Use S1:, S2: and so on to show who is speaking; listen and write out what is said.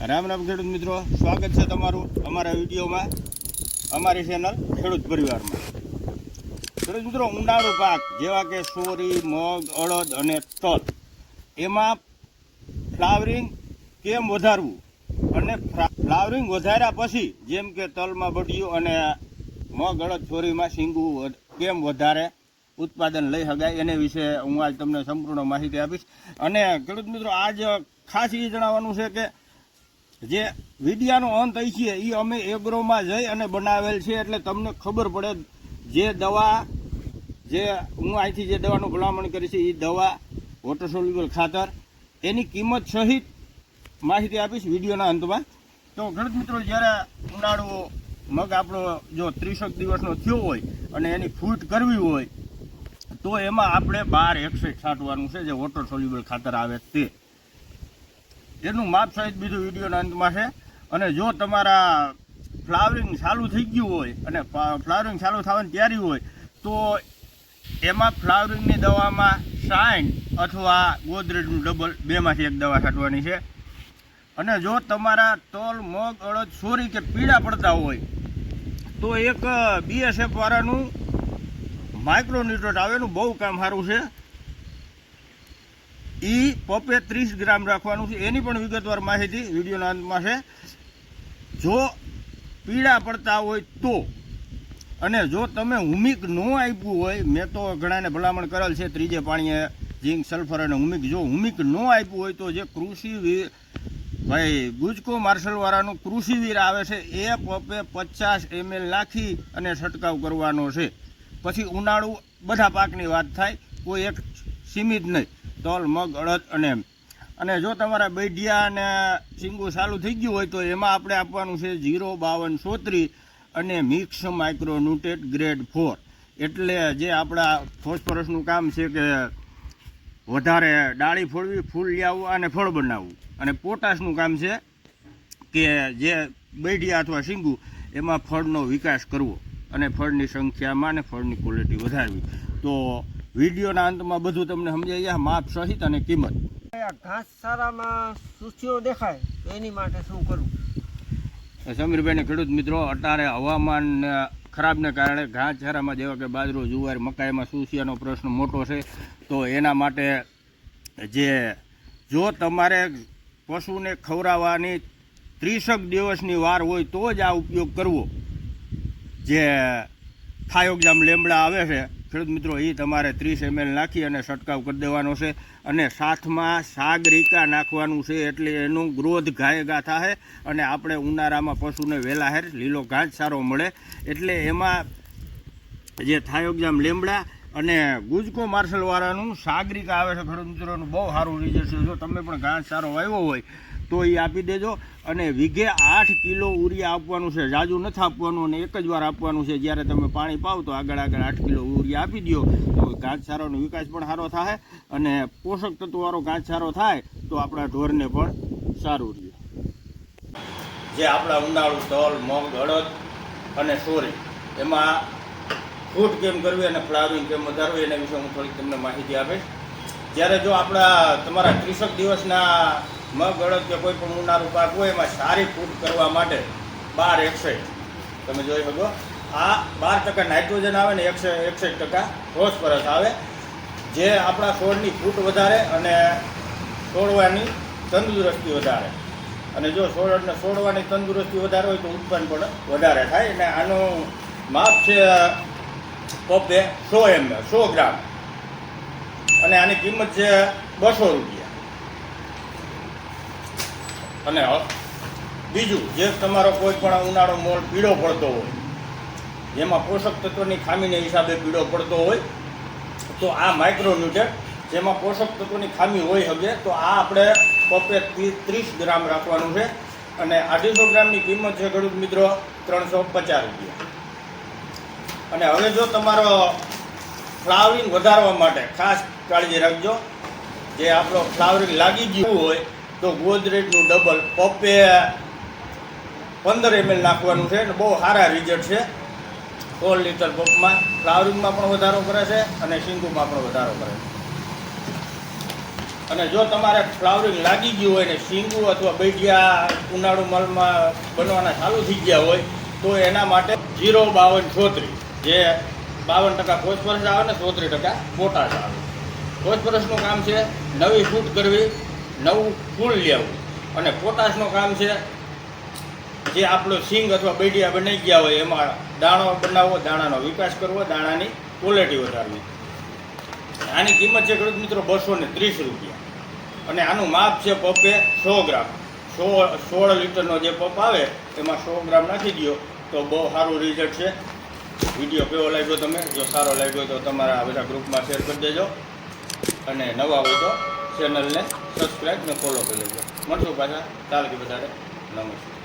S1: રામ રામ ખેડૂત મિત્રો, સ્વાગત છે તમારું અમારા વિડીયોમાં, અમારી ચેનલ ખેડૂત પરિવારમાં. ખેડૂત મિત્રો ઉનાળુ પાક, જેવા કે સોરી, મગ, અડદ અને તલ, એમાં ફ્લાવરિંગ કેમ વધારવું અને ફ્લાવરિંગ વધાર્યા પછી, જેમ કે તલમાં બઢિયું અને મગ, અડદ ચોરીમાં શીંગું કેમ વધારે ઉત્પાદન લઈ શકાય, એને વિશે હું આજ તમને સંપૂર્ણ માહિતી આપીશ. અને ખેડૂત મિત્રો, આજ ખાસ એ જણાવવાનું છે કે જે વિડિયાનો અંત અહીં છે એ અમે એગ્રોમાં જઈ અને બનાવેલ છે એટલે તમને ખબર પડે જે દવા, જે હું અહીંથી જે દવાનું ભલામણ કરી છે એ દવા વોટર સોલ્યુબલ ખાતર, એની કિંમત સહિત માહિતી આપીશ વિડીયોના અંતમાં. તો ખેડૂત મિત્રો, જ્યારે ઉનાળુ મગ આપણો જો ત્રીસક દિવસનો થયો હોય અને એની ફૂટ કરવી હોય, તો એમાં આપણે બાર એકસઠ છાંટવાનું છે, જે વોટર સોલ્યુબલ ખાતર આવે તે. એનું માપ સહિત બીજું વિડીયોના અંતમાં છે. અને જો તમારા ફ્લાવરિંગ ચાલુ થઈ ગયું હોય, અને ફ્લાવરિંગ ચાલુ થવાની તૈયારી હોય, તો એમાં ફ્લાવરિંગની દવામાં સાઇન અથવા ગોદરેજનું ડબલ બેમાંથી એક દવા છાંટવાની છે. અને જો તમારા તલ, મગ, અડદ, સોરી કે પીળા પડતા હોય, તો એક બીએસએફ વાળાનું માઇક્રોન્યુટ્રટ આવે, એનું બહુ કામ સારું છે. ઈ પપે ત્રીસ ગ્રામ રાખવાનું છે. એની પણ વિગતવાર માહિતી વિડીયોના અંતમાં છે. જો પીડા પડતા હોય તો, અને જો તમે હુમિક ન આપ્યું હોય, મેં તો ઘણાને ભલામણ કરેલ છે, ત્રીજે પાણીએ ઝીંક, સલ્ફર અને હુમિક. જો હુમિક ન આપ્યું હોય તો જે કૃષિવીર ભાઈ, ગુજકો માર્શલવાળાનું કૃષિવીર આવે છે, એ પપે પચાસ એમએલ નાખી અને છંટકાવ કરવાનો છે. પછી ઉનાળુ બધા પાકની વાત થાય, કોઈ એક સીમિત નહીં. તલ, મગ, અડદ અને અને જો તમારા બેઢિયા અને સિંગું ચાલુ થઈ ગયું હોય તો એમાં આપણે આપવાનું છે જીરો બાવન સોત્રી અને મિક્સ માઇક્રોન્યુટેટ ગ્રેડ ફોર. એટલે જે આપણા ફોસ્ફરસનું કામ છે કે વધારે ડાળી ફોડવી, ફૂલ લાવવું અને ફળ બનાવવું. અને પોટાશનું કામ છે કે જે બેઢિયા અથવા શીંગુ એમાં ફળનો વિકાસ કરવો. અને ફળની સંખ્યામાં અને ફળની ક્વોલિટી વધારવી. તો વિડીયોના અંતમાં બધું તમને સમજાઈ જાય માપ સહિત અને કિંમત.
S2: ઘાસ સારામાં સૂચીઓ દેખાય એની માટે શું કરવું?
S1: સમીરભાઈને ખેડૂત મિત્રો અત્યારે હવામાન ખરાબને કારણે ઘાસચારામાં જેવા કે બાજરો જુવાર મકાઈમાં સૂસિયાનો પ્રશ્ન મોટો છે. તો એના માટે જે જો તમારે પશુને ખવડાવવાની ત્રીસક દિવસની વાર હોય તો જ આ ઉપયોગ કરવો. જે થાયોગ્રામ લેમડા આવે છે ખેડૂત મિત્રો એ તમારે ત્રીસ એમએલ નાખી અને છંટકાવ કરી દેવાનો છે અને સાથમાં સાગરિકા નાખવાનું છે એટલે એનું ગ્રોથ ગાયગા થાય અને આપણે ઉનાળામાં પશુને વહેલા હેર લીલો ઘાસ સારો મળે. એટલે એમાં જે થાયોગ્રામ લેમડા અને ગુજકો માર્શલવાળાનું સાગરિકા આવે છે. ખેડૂત મિત્રોનું બહુ સારું રિઝલ્ટ છે. જો તમે પણ ઘાસ સારો વાવ્યો હોય તો એ આપી દેજો. અને વીઘે આઠ કિલો ઉરિયા આપવાનું છે. જાજુ નથી આપવાનું અને એક જ વાર આપવાનું છે. જ્યારે તમે પાણી પાવ તો આગળ આગળ આઠ કિલો ઉરિયા આપી દો તો ઘાસ સારોનો વિકાસ પણ સારો થાય અને પોષક તત્વવાળો ઘાસ સારો થાય તો આપણા ઢોરને પણ સારું રહે. જે આપણા ઉનાળુ તલ, મગ, અડદ અને સોરી, એમાં ફૂટ કેમ કરવી અને ફ્લાવરિંગ કેમ વધારવી એના વિશે હું થોડીક તમને માહિતી આપીશ. જ્યારે જો આપણા તમારા ત્રીસક દિવસના મગ કે કોઈ પણ ઉનાળું પાક હોય એમાં સારી ફૂટ કરવા માટે બાર એકસઠ તમે જોઈ શકો? આ બાર ટકા નાઇટ્રોજન આવે ને એકસો એકસઠ ટકા ફોસ્ફરસ આવે. જે આપણા છોડની ફૂટ વધારે અને છોડવાની તંદુરસ્તી વધારે. અને જો છોડને છોડવાની તંદુરસ્તી વધારે હોય તો ઉત્પન્ન પણ વધારે થાય. અને આનું માપ છે પપ્પે સો એમ સો ગ્રામ. અને આની કિંમત છે બસો રૂપિયા. અને બીજું, જે તમારો કોઈ પણ ઉનાળો મોલ પીળો પડતો હોય, જેમાં પોષક તત્વની ખામીને હિસાબે પીળો પડતો હોય, તો આ માઇક્રોન્યુટ્રેટ જેમાં પોષક તત્વોની ખામી હોય હવે તો આ આપણે ત્રી- ત્રીસ ગ્રામ રાખવાનું છે. અને અઢીસો ગ્રામની કિંમત છે ખેડૂત મિત્રો ત્રણસો પચાસ રૂપિયા. અને હવે જો તમારો ફ્લાવરિંગ વધારવા માટે ખાસ કાળજી રાખજો. જે આપણો ફ્લાવરિંગ લાગી ગયું હોય તો ગોદરેજનું ડબલ પપ્પે પંદર એમએલ નાખવાનું છે અને બહુ સારા રિઝલ્ટ છે. સોળ લીટર પંપમાં ફ્લાવરિંગમાં પણ વધારો કરે છે અને સિંગુમાં પણ વધારો કરે છે. અને જો તમારે ફ્લાવરિંગ લાગી ગયું હોય ને સિંગુ અથવા બૈડિયા ઉનાળુ મલમાં બનવાના ચાલુ થઈ ગયા હોય, તો એના માટે જીરો બાવન છોતરી, જે બાવન ટકા ફોસ્ફરસ આવે ને ચોત્રીસ ટકા પોટાશ આવે. ફોસ્ફરસનું કામ છે નવી ફૂટ કરવી નવું ફૂલ લેવું. અને પોટાશનું કામ છે, જે આપણો સિંગ અથવા બેડિયા બનાવી ગયા હોય, એમાં દાણો બનાવવો, દાણાનો વિકાસ કરવો, દાણાની ક્વોલિટી વધારવી. આની કિંમત છે ખેડૂત મિત્રો બસો ને ત્રીસ રૂપિયા. અને આનું માપ છે પપે સો ગ્રામ. સો સોળ લીટરનો જે પપ આવે, એમાં સો ગ્રામ નાખી દો તો બહુ સારું રિઝલ્ટ છે. વીડિયો કેવો લાગ્યો તમે? જો સારો લાગ્યો તો તમારા બધા ગ્રુપમાં શેર કરી દેજો. અને નવા હોય તો ચેનલને સબસ્ક્રાઈબ ને ફોલો કરી લેજો. મળશું પાછા. ચાલ કે બધા નમસ્કાર